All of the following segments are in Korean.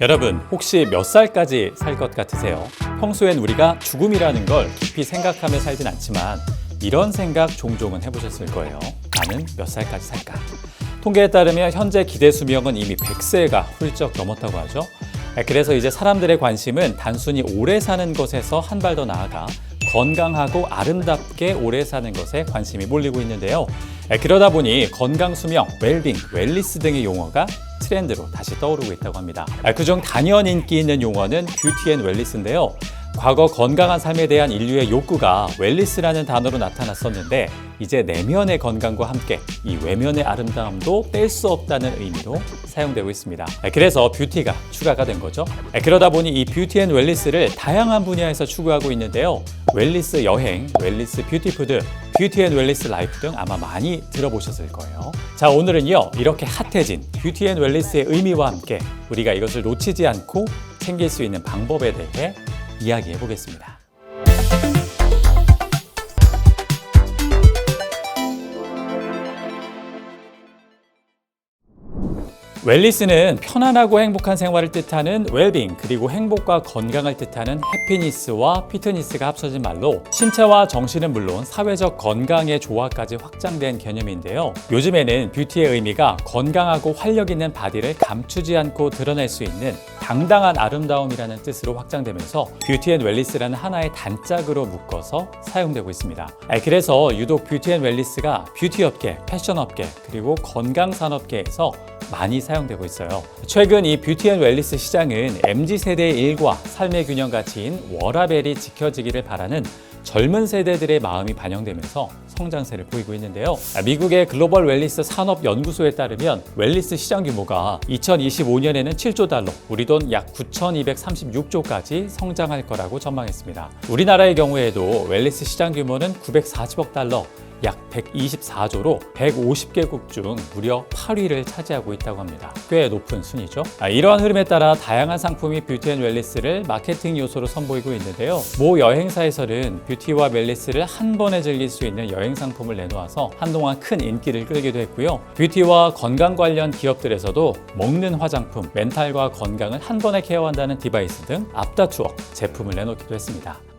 여러분, 혹시 몇 살까지 살 것 같으세요? 평소엔 우리가 죽음이라는 걸 깊이 생각하며 살진 않지만 이런 생각 종종은 해보셨을 거예요. 나는 몇 살까지 살까? 통계에 따르면 현재 기대 수명은 이미 100세가 훌쩍 넘었다고 하죠. 그래서 이제 사람들의 관심은 단순히 오래 사는 것에서 한 발 더 나아가 건강하고 아름답게 오래 사는 것에 관심이 몰리고 있는데요. 그러다 보니 건강 수명, 웰빙, 웰리스 등의 용어가 트렌드로 다시 떠오르고 있다고 합니다. 그중 단연 인기 있는 용어는 뷰티 앤 웰리스인데요. 과거 건강한 삶에 대한 인류의 욕구가 웰리스라는 단어로 나타났었는데 이제 내면의 건강과 함께 이 외면의 아름다움도 뗄 수 없다는 의미로 사용되고 있습니다. 그래서 뷰티가 추가가 된 거죠. 그러다 보니 이 뷰티 앤 웰리스를 다양한 분야에서 추구하고 있는데요. 웰리스 여행, 웰리스 뷰티푸드, 뷰티 앤 웰리스 라이프 등 아마 많이 들어보셨을 거예요. 자, 오늘은요. 이렇게 핫해진 뷰티 앤 웰리스의 의미와 함께 우리가 이것을 놓치지 않고 챙길 수 있는 방법에 대해 이야기해 보겠습니다. 웰리스는 편안하고 행복한 생활을 뜻하는 웰빙 그리고 행복과 건강을 뜻하는 해피니스와 피트니스가 합쳐진 말로 신체와 정신은 물론 사회적 건강의 조화까지 확장된 개념인데요. 요즘에는 뷰티의 의미가 건강하고 활력 있는 바디를 감추지 않고 드러낼 수 있는 당당한 아름다움이라는 뜻으로 확장되면서 뷰티 앤 웰리스라는 하나의 단짝으로 묶어서 사용되고 있습니다. 아, 그래서 유독 뷰티 앤 웰리스가 뷰티 업계, 패션 업계, 그리고 건강 산업계에서 많이 사용되고 있어요. 최근 이 뷰티 앤 웰리스 시장은 MZ 세대의 일과 삶의 균형 가치인 워라벨이 지켜지기를 바라는 젊은 세대들의 마음이 반영되면서 성장세를 보이고 있는데요. 미국의 글로벌 웰리스 산업 연구소에 따르면 웰리스 시장 규모가 2025년에는 7조 달러, 우리 돈 약 9,236조까지 성장할 거라고 전망했습니다. 우리나라의 경우에도 웰리스 시장 규모는 940억 달러, 약 124조로 150개국 중 무려 8위를 차지하고 있다고 합니다. 꽤 높은 순위죠. 아, 이러한 흐름에 따라 다양한 상품이 뷰티 앤 웰리스를 마케팅 요소로 선보이고 있는데요. 모 여행사에서는 뷰티와 웰리스를 한 번에 즐길 수 있는 여행 상품을 내놓아서 한동안 큰 인기를 끌기도 했고요. 뷰티와 건강 관련 기업들에서도 먹는 화장품, 멘탈과 건강을 한 번에 케어한다는 디바이스 등 앞다투어 제품을 내놓기도 했습니다.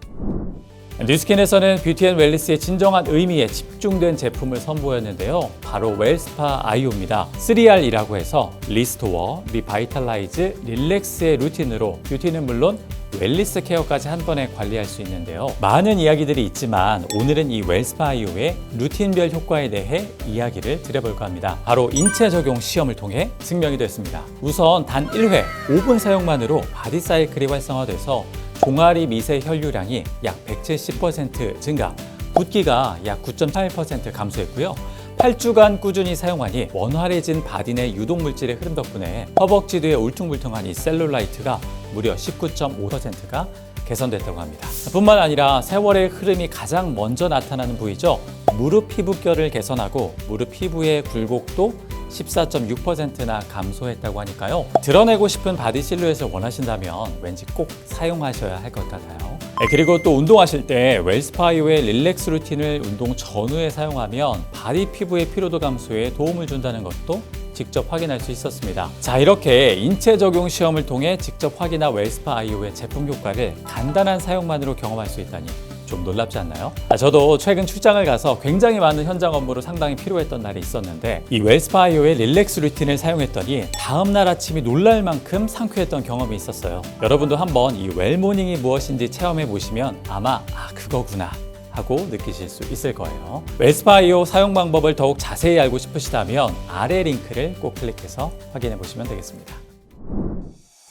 뉴스킨에서는 뷰티 앤 웰리스의 진정한 의미에 집중된 제품을 선보였는데요. 바로 웰스파 아이오입니다. 3R이라고 해서 리스토어, 리바이탈라이즈, 릴렉스의 루틴으로 뷰티는 물론 웰리스 케어까지 한 번에 관리할 수 있는데요. 많은 이야기들이 있지만 오늘은 이 웰스파 아이오의 루틴별 효과에 대해 이야기를 드려볼까 합니다. 바로 인체 적용 시험을 통해 증명이 됐습니다. 우선 단 1회 5분 사용만으로 바디 사이클이 활성화돼서 종아리 미세 혈류량이 약 170% 증가, 붓기가 약 9.8% 감소했고요. 8주간 꾸준히 사용하니 원활해진 바디 내 유독 물질의 흐름 덕분에 허벅지 뒤에 울퉁불퉁한 이 셀룰라이트가 무려 19.5%가 개선됐다고 합니다. 뿐만 아니라 세월의 흐름이 가장 먼저 나타나는 부위죠. 무릎 피부결을 개선하고 무릎 피부의 굴곡도 14.6%나 감소했다고 하니까요. 드러내고 싶은 바디 실루엣을 원하신다면 왠지 꼭 사용하셔야 할 것 같아요. 네, 그리고 또 운동하실 때 웰스파이오의 릴렉스 루틴을 운동 전후에 사용하면 바디 피부의 피로도 감소에 도움을 준다는 것도 직접 확인할 수 있었습니다. 자, 이렇게 인체 적용 시험을 통해 직접 확인한 웰스파 아이오의 제품 효과를 간단한 사용만으로 경험할 수 있다니 좀 놀랍지 않나요? 아, 저도 최근 출장을 가서 굉장히 많은 현장 업무로 상당히 필요했던 날이 있었는데 이 웰스파이오의 릴렉스 루틴을 사용했더니 다음 날 아침이 놀랄 만큼 상쾌했던 경험이 있었어요. 여러분도 한번 이 웰모닝이 무엇인지 체험해 보시면 아마 아 그거구나 하고 느끼실 수 있을 거예요. 웰스파이오 사용 방법을 더욱 자세히 알고 싶으시다면 아래 링크를 꼭 클릭해서 확인해 보시면 되겠습니다.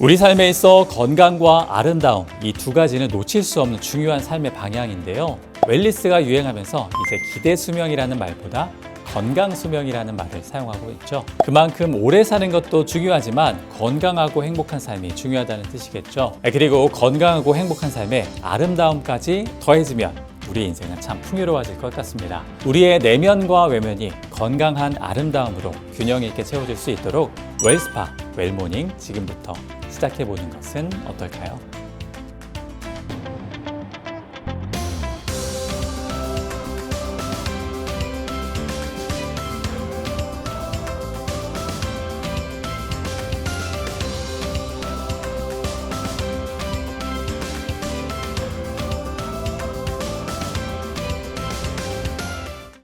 우리 삶에 있어 건강과 아름다움 이 두 가지는 놓칠 수 없는 중요한 삶의 방향인데요. 웰리스가 유행하면서 이제 기대 수명이라는 말보다 건강 수명이라는 말을 사용하고 있죠. 그만큼 오래 사는 것도 중요하지만 건강하고 행복한 삶이 중요하다는 뜻이겠죠. 그리고 건강하고 행복한 삶에 아름다움까지 더해지면 우리 인생은 참 풍요로워질 것 같습니다. 우리의 내면과 외면이 건강한 아름다움으로 균형 있게 채워질 수 있도록 웰스파, 웰모닝 지금부터 시작해 보는 것은 어떨까요?